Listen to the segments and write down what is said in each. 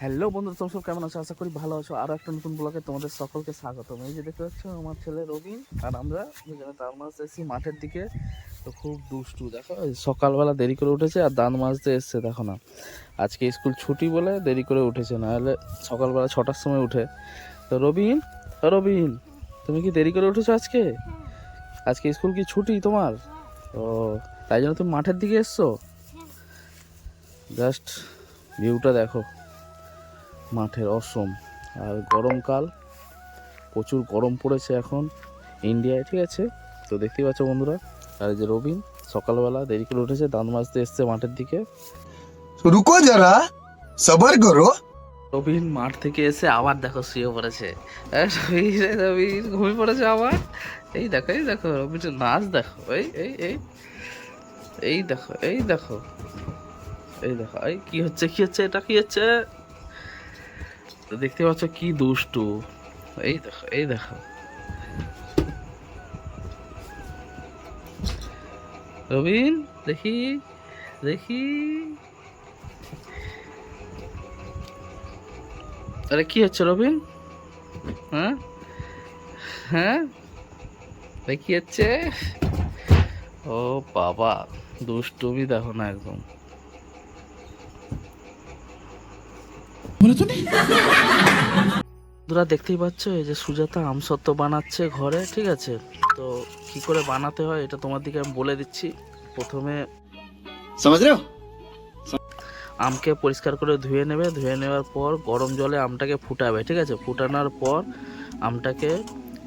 Hello বন্ধু তোমরা সব কেমন আছো? আশা করি ভালো আছো। আর একটা নতুন ব্লগে তোমাদের সকলকে স্বাগতম। এই যে দেখতে পাচ্ছ আমার ছেলে রবিন আর আমরা দুজনে তার মাঝে এসেছি মাঠের দিকে। তো খুব দুষ্টু দেখো সকালবেলা দেরি করে উঠেছে আর দান মাজতে এসছে দেখো না। আজকে স্কুল ছুটি বলে দেরি করে উঠেছে না হলে সকালবেলা ছটার সময় উঠে। তো রবিন রবিন তুমি কি দেরি করে উঠেছো আজকে? আজকে স্কুল কি ছুটি তোমার? ও তাই জন্য তুমি মাঠের দিকে এসছো? জাস্ট ভিউটা দেখো। মাঠের অসম। আর গরমকাল প্রচুর গরম পড়েছে এখন ইন্ডিয়ায় ঠিক আছে? তো দেখতেই পাচ্ছ বন্ধুরা আর যে রবিন সকালবেলা দেরি করে উঠেছে দাঁত মাজতে এসছে মাঠের দিকে। রুকো যারা সবার করো। রবিন মাঠ থেকে এসে আবার দেখো শুয়ে পড়েছে। রবিন ঘুমিয়ে পড়েছে আবার? এই দেখো এই দেখো রবিনের নাচ দেখো এই এই এই এই দেখো এই দেখো এই দেখো এই কি হচ্ছে কি হচ্ছে এটা কি হচ্ছে? তো দেখতে পাচ্ছ কি দুষ্টু। এই দেখো এই দেখো। রবিন, দেখি দেখি। আরে কি হচ্ছে রবিন? হ্যাঁ? হ্যাঁ? কি হচ্ছে? ও বাবা, দুষ্টুমি দেখো না একদম। তোরা দেখতেই পাচ্ছ? এই যে সুজাতা আমসত্ত্ব বানাচ্ছে ঘরে ঠিক আছে? তো কি করে বানাতে হয় এটা তোমার দিকে আমি বলে দিচ্ছি। প্রথমে আমকে পরিষ্কার করে ধুয়ে নেবে ধুয়ে নেওয়ার পর গরম জলে আমটাকে ফুটাবে ঠিক আছে? ফুটানোর পর আমটাকে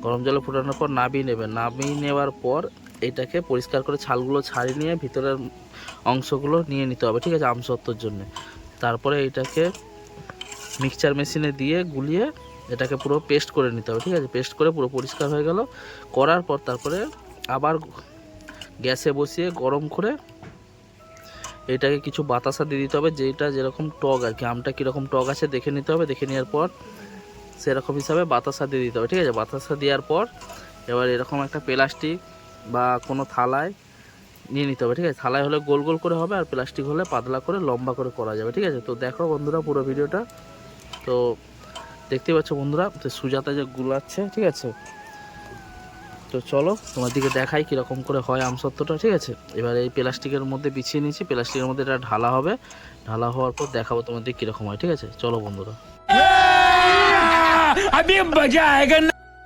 গরম জলে ফুটানোর পর নাবি নেবে। নাবি নেওয়ার পর এটাকে পরিষ্কার করে ছালগুলো ছাড়িয়ে নিয়ে ভিতরের অংশগুলো নিয়ে নিতে হবে ঠিক আছে? আমসত্ত্বর জন্য। তারপরে এটাকে মিক্সচার মেশিনে দিয়ে গুলিয়ে এটাকে পুরো পেস্ট করে নিতে হবে, ঠিক আছে? পেস্ট করে পুরো পরিষ্কার হয়ে গেল। করার পর তারপরে আবার গ্যাসে বসিয়ে গরম করে এটাকে কিছু বাতাসা দিয়ে দিতে হবে যেটা যেরকম টক আর কি। আমটা কীরকম টক আছে দেখে নিতে হবে, দেখে নেওয়ার পর সেরকম হিসাবে বাতাসা দিয়ে দিতে হবে, ঠিক আছে? বাতাসা দেওয়ার পর এবার এরকম একটা প্লাস্টিক বা কোনো থালায় নিয়ে নিতে হবে, ঠিক আছে? থালায় হলে গোল গোল করে হবে আর প্লাস্টিক হলে পাতলা করে লম্বা করে করা যাবে, ঠিক আছে? তো দেখো বন্ধুরা পুরো ভিডিওটা। তো দেখতেই পাচ্ছ বন্ধুরা তো সুজাতা যে গুলাচ্ছে ঠিক আছে? তো চলো তোমার দিকে দেখাই কীরকম করে হয় আমসত্ত্বটা ঠিক আছে? এবার এই প্লাস্টিকের মধ্যে বিছিয়ে নিয়েছি প্লাস্টিকের মধ্যে এটা ঢালা হবে। ঢালা হওয়ার পর দেখাবো তোমাদের কীরকম হয় ঠিক আছে? চলো বন্ধুরা।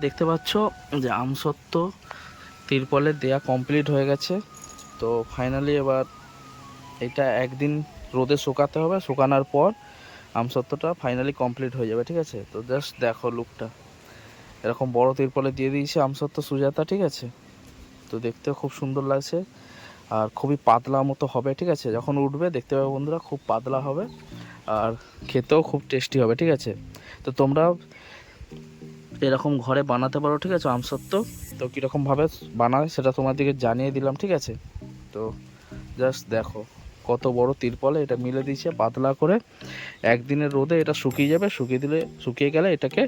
দেখতে পাচ্ছ যে আমসত্ত্ব তিরপলে দেয়া কমপ্লিট হয়ে গেছে। তো ফাইনালি এবার এটা একদিন রোদে শুকাতে হবে শুকানোর পর আমসত্ত্বটা ফাইনালি কমপ্লিট হয়ে যাবে, ঠিক আছে? তো জাস্ট দেখো লুকটা এরকম বড় তিরপলে দিয়ে দিয়েছে আমসত্ত্ব সুজাতা, ঠিক আছে? তো দেখতেও খুব সুন্দর লাগছে। আর খুবই পাতলা মতো হবে, ঠিক আছে? যখন উঠবে, দেখতে পাবে বন্ধুরা, খুব পাতলা হবে। আর খেতেও খুব টেস্টি হবে, ঠিক আছে? তো তোমরা এরকম ঘরে বানাতে পারো, ঠিক আছে, আমসত্ত্ব। তো কীরকমভাবে বানায় সেটা তোমাদেরকে জানিয়ে দিলাম, ঠিক আছে? তো জাস্ট দেখো। কত বড় তিরপলে, এটা মিলে দিয়েছে পাতলা করে। একদিনের রোদে এটা শুকিয়ে যাবে, শুকিয়ে দিলে, শুকিয়ে গেলে এটাকে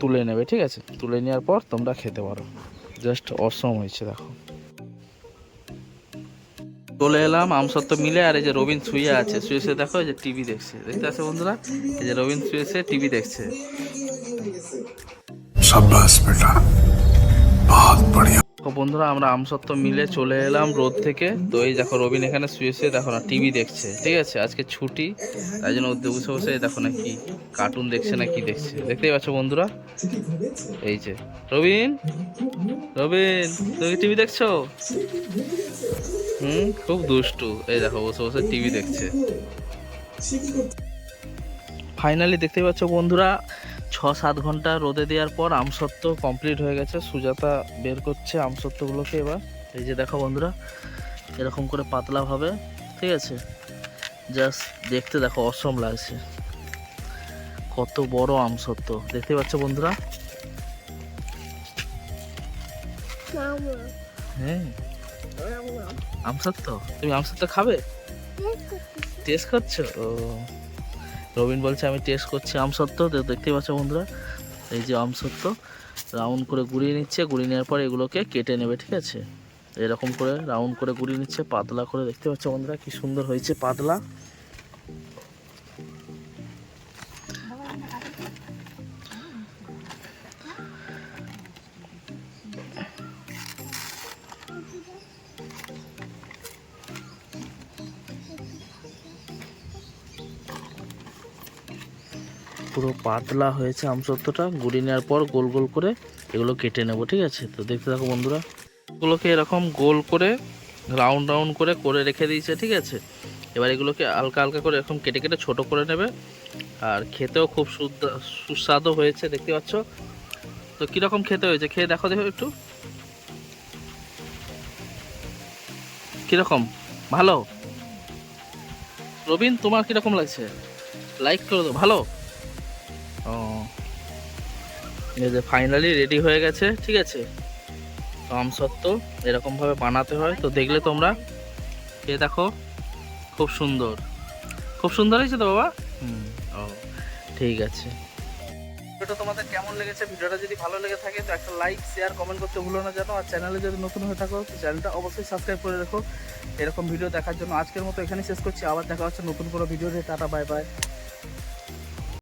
তুলে নেবে, ঠিক আছে? তুলে নেওয়ার পর তোমরা খেতে পারো। জাস্ট অসম হয়েছে, দেখো। চলে এলাম আমসত্ব মিলে, আর এই যে রবীন্দ্র শুয়ে আছে শুয়েছে দেখো, এই যে টিভি দেখছে। দেখতে আছে বন্ধুরা? এই যে রবিন শুয়েছে টিভি দেখছে। সাব্বাস, বেটা। বহুত বড়িয়া। তো বন্ধুরা, আমরা আমসত্ত্ব মিলে চলে এলাম রোদ থেকে। তো এই দেখো রবিন এখানে শুয়ে শুয়ে দেখো না, টিভি দেখছে, ঠিক আছে? আজকে ছুটি, তাই জন্য বসে বসে দেখো না কি কার্টুন দেখছে না কি দেখছে। দেখতেই পাচ্ছ বন্ধুরা? এই যে, রবিন? রবিন, তুমি টিভি দেখছ? হুম, খুব দুষ্টু। এই দেখো, বসে বসে টিভি দেখছে। ফাইনালি দেখতে পাচ্ছ বন্ধুরা ছ সাত ঘণ্টা রোদে দেওয়ার পর আমসত্ত্ব কমপ্লিট হয়ে গেছে সুজাতা বের করছে আমসত্ত্বগুলোকে এবার। এই যে দেখো বন্ধুরা এরকম করে পাতলা ভাবে ঠিক আছে? জাস্ট দেখতে দেখো অসম লাগছে। কত বড় আমসত্ত্ব দেখতে পাচ্ছ বন্ধুরা? হ্যাঁ। আমসত্ত্ব? তুমি আমসত্ত্ব খাবে? টেস্ট করছ? ও। রবিন বলছে, আমি টেস্ট করছি আমসত্ত্ব তো দেখতেই পাচ্ছ বন্ধুরা, এই যে আমসত্ত্ব রাউন্ড করে গুঁড়িয়ে নিচ্ছে, গুঁড়িয়ে নেওয়ার পর এগুলোকে কেটে নেবে, ঠিক আছে? এরকম করে রাউন্ড করে গুঁড়িয়ে নিচ্ছে, পাতলা করে, দেখতে পাচ্ছ বন্ধুরা কি সুন্দর হয়েছে পাতলা। পুরো পাতলা হয়েছে আমসত্ত্বটা গুড়ি নেওয়ার পর গোল গোল করে এগুলো কেটে নেব, ঠিক আছে? তো দেখতে থাকো বন্ধুরা। এগুলোকে এরকম গোল করে, রাউন্ড রাউন্ড করে করে রেখে দিয়েছে, ঠিক আছে? এবার এগুলোকে হালকা হালকা করে এরকম কেটে কেটে ছোট করে নেবে। আর খেতেও খুব সুস্বাদু হয়েছে, দেখতে পাচ্ছ? তো কীরকম খেতে হয়েছে? খেয়ে দেখো দেখো একটু। কীরকম? ভালো? রবিন, তোমার কীরকম লাগছে? লাইক করে দাও। ভালো? ও। এই যে ফাইনালি রেডি হয়ে গেছে, ঠিক আছে? তো আমসত্ত্ব এরকমভাবে বানাতে হয়। তো দেখলে তোমরা, এ দেখো, খুব সুন্দর। খুব সুন্দর হয়েছে তো বাবা? হুম, ও, ঠিক আছে। ভিডিওটা তোমাদের কেমন লেগেছে? ভিডিওটা যদি ভালো লেগে থাকে, তো একটা লাইক শেয়ার কমেন্ট করতে ভুলো না জানো। আর চ্যানেলে যদি নতুন হয়ে থাকো, তো চ্যানেলটা অবশ্যই সাবস্ক্রাইব করে রাখো। এরকম ভিডিও দেখার জন্য আজকের মতো এখানে শেষ করছি। আবার দেখা হচ্ছে নতুন কোনো ভিডিও টাটা বাই বাই